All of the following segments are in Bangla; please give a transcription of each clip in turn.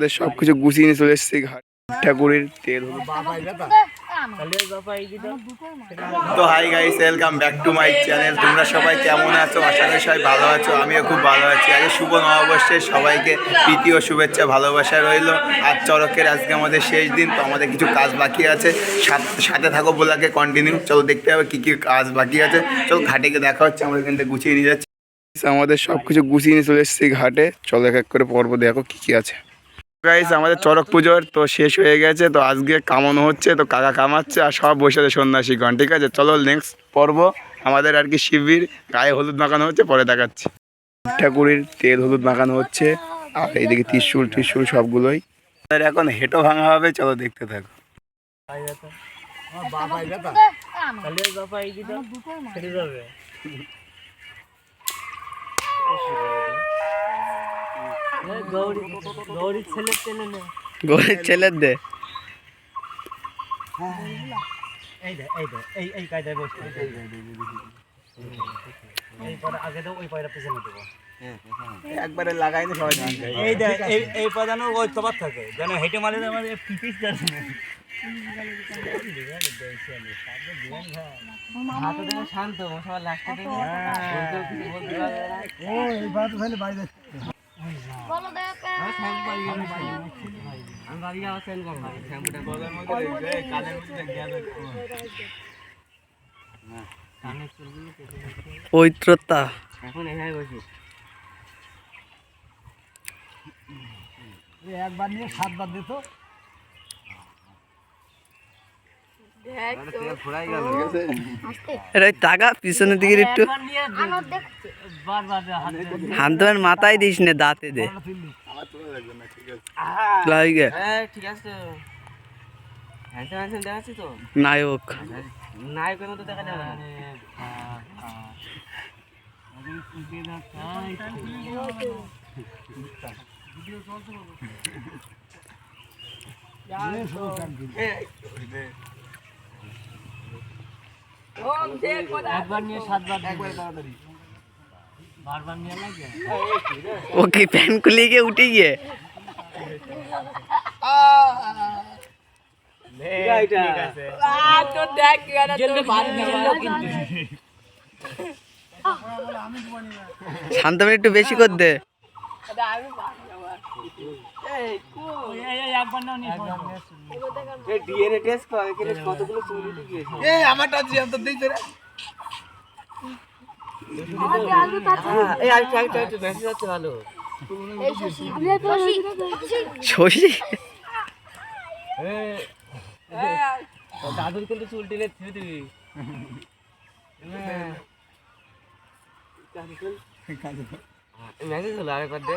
আমাদের সব কিছু গুছিয়ে নিয়ে চলে এসেছি ঘাট। ঠাকুরের তেল তো hi guys welcome back to my channel তোমরা সবাই কেমন আছো? আশা করি সবাই ভালো আছো আমিও খুব ভালো আছি। আজ শুভ নববর্ষের সবাইকে প্রীতি ও শুভেচ্ছা ভালোবাসা রইল। আর চরকের আজকে আমাদের শেষ দিন তো আমাদের কিছু কাজ বাকি আছে। সাথ- সাথে থাকো বলাকে কন্টিনিউ চলো দেখতে হবে কী কী কাজ বাকি আছে। চলো ঘাটে গিয়ে দেখা হচ্ছে আমরা এখান থেকে গুছিয়ে নিয়ে যাচ্ছি। আমাদের সব কিছু গুছিয়ে নিয়ে চলে এসেছি ঘাটে। চলো এক এক করে পর্ব দেখো কী কী আছে। গাইস আমাদের চড়ক পুজোর তো শেষ হয়ে গেছে তো আজকে কামানো হচ্ছে তো কাকা কামাচ্ছে আর সব বসে আছে সন্ন্যাসীগণ ঠিক আছে? চলো নেক্সট পর্ব। আমাদের আর কি শিবির গায়ে হলুদ মাখানো হচ্ছে পরে দেখাচ্ছি। ঠাকুরের তেল হলুদ মাখানো হচ্ছে আর এইদিকে ত্রিশুল ত্রিশুল সবগুলোই। আমাদের এখন হেঁটো ভাঙা হবে চলো দেখতে থাকো। গরিব ছেলের দে। একবারে লাগাই না সবাই। এই এই এই পাদানো ওই থাকে যেন হেঁটে মারে আমার পিপিস যাচ্ছে না। শান্ত সবার লাস্টে ও বাইরে। পবিত্রতা এখন এখানে বসি। একবার নিয়ে সাতবার দিত এটা টাকা পিছনের দিকে একটু বারবার হাত মাথায় দিস না দাঁতে দে হ্যাঁ তো নায়ক দেখা যাবে না একবার নিয়ে সাতবার একবার তাড়াতাড়ি। বারবার নিয়ে লাগে ও কি প্যান খুলে গিয়ে উঠে গিয়ে? কিন্তু। শান্তমের একটু বেশি কর দে। ডিএনএ টেস্ট কর এখানে কতগুলো চুল গিয়েছে? এই আমারটা দিয়ে তো এই মেসেজ আছে ভালো। শশী? দাদুর কিন্তু চুল টেনে থুয়ে দিবি। মেসেজ হলো আরেকবার দে।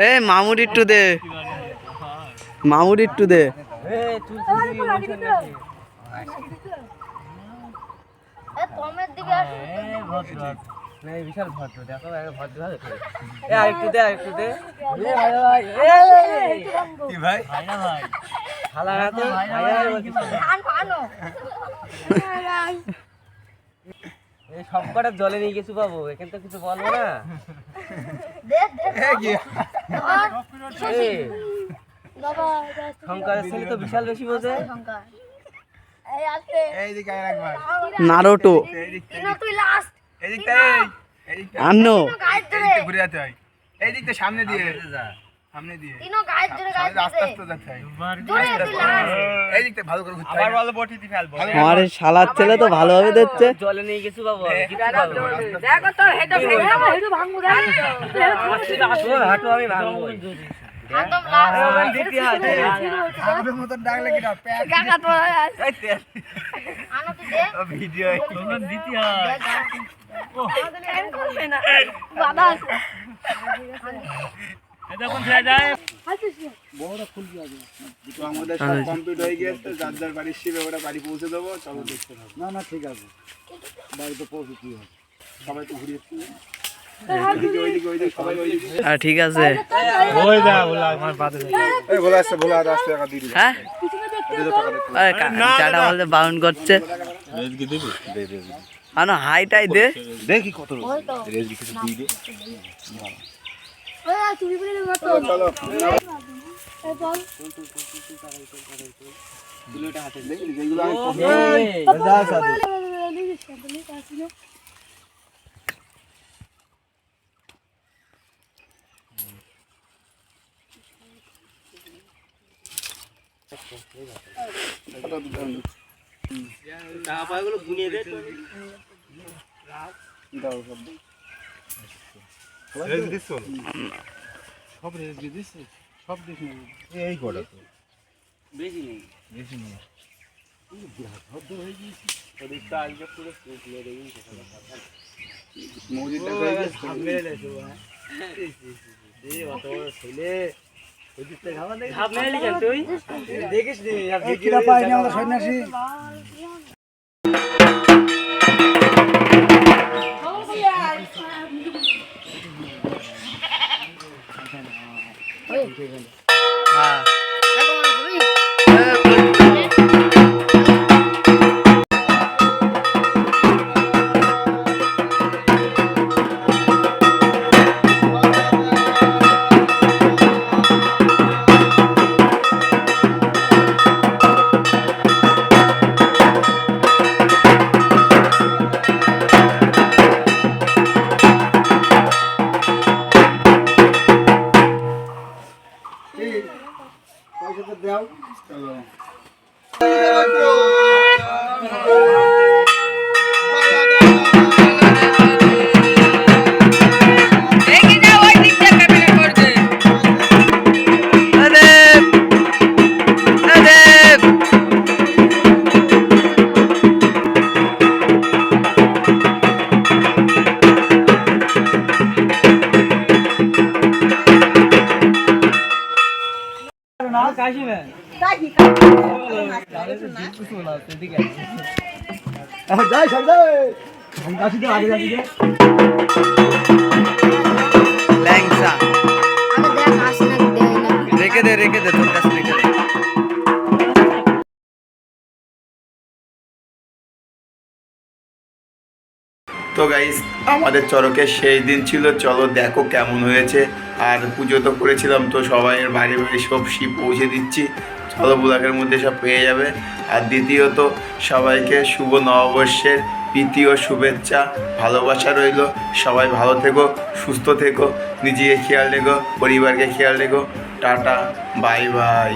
এ মামুর একটু দে। মামুর একটু দে। বিশাল ভদ্র দেখো ভদ্র আরেকটু দে আরেকটু দে। ভাই ভাই সবকটা জলে নিয়ে গেছু বাবু এখান তো কিছু বলব না। শঙ্করের তো বিশাল বেশি বোঝে। নারোটো। তুই লাস্ট আন্ন। সামনে দিয়ে। সামনে দিয়ে। তিনো গায়ের জোরে গায়ের আস্তে আস্তে যেতে জোরে তুই লাস্ট। এই দিকটা ভালো করে ঘুরতে আবার বলো বটি দি ফেলব। আমার শালার ছেলে তো ভালোভাবে দিচ্ছে জলে নিয়ে গেছু বাবু আমি কিচ্ছু পারব না। দেখো তোর হেডে ভেঙে যাব ভাঙবো দেখ। তোর আমি ভাঙবো। একদম লাস্ট ওখানে দ্বিতীয় আছে। আমাদের মতন ডাকলে কি না প্যাক কাকা তো আনো তো দে। ভিডিও ওখানে দ্বিতীয় এম করবে না বাবা এটা কোন ছেড়ে যায় তো আমাদের সব কমপ্লিট হয়ে গিয়েছে যার যার বাড়ির শিবে ওরা বাড়ি পৌঁছে দেবো চলো দেখতে থাকো। না না ঠিক আছে। বাড়িতে পৌঁছে কি হবে সবাই তো ঘুরিয়ে সবাই ওইদিকে ঠিক আছে। ওই দা বলা আমার বাদে এই বলা আসছে বলা আর আসছে টাকা দিয়ে হ্যাঁ বাউন্ড করছে। হাইটাই দে। দেখি কত তুমি বলে দেবো তো চলো এরপর যেগুলো আমি দাও সব। সব রেস দিয়ে দিচ্ছে সব দিস এই কটা তো। বেশি নেই। বেশি নেই। হয়ে দেখিস নি কিরা পাইনি আমরা সন্ন্যাসী। হ্যাঁ যাই সব যাই। আমি কাশি তো আগে যাচ্ছি ল্যাংসা না না। রেখে দে রেখে দে তোর কাছে তো গাইস আমাদের চরকের সেই দিন ছিল। চলো দেখো কেমন হয়েছে। আর পুজো তো করেছিলাম, তো সবাই বাড়ি বাড়ি সব শিব পৌঁছে দিচ্ছি। চলো ব্লকের মধ্যে সব পেয়ে যাবে। আর দ্বিতীয়ত, সবাইকে শুভ নববর্ষের প্রীতি ও শুভেচ্ছা, ভালোবাসা রইল। সবাই ভালো থেকো, সুস্থ থেকো, নিজেকে খেয়াল রেখো, পরিবারকে খেয়াল রেখো। Tata, bye bye.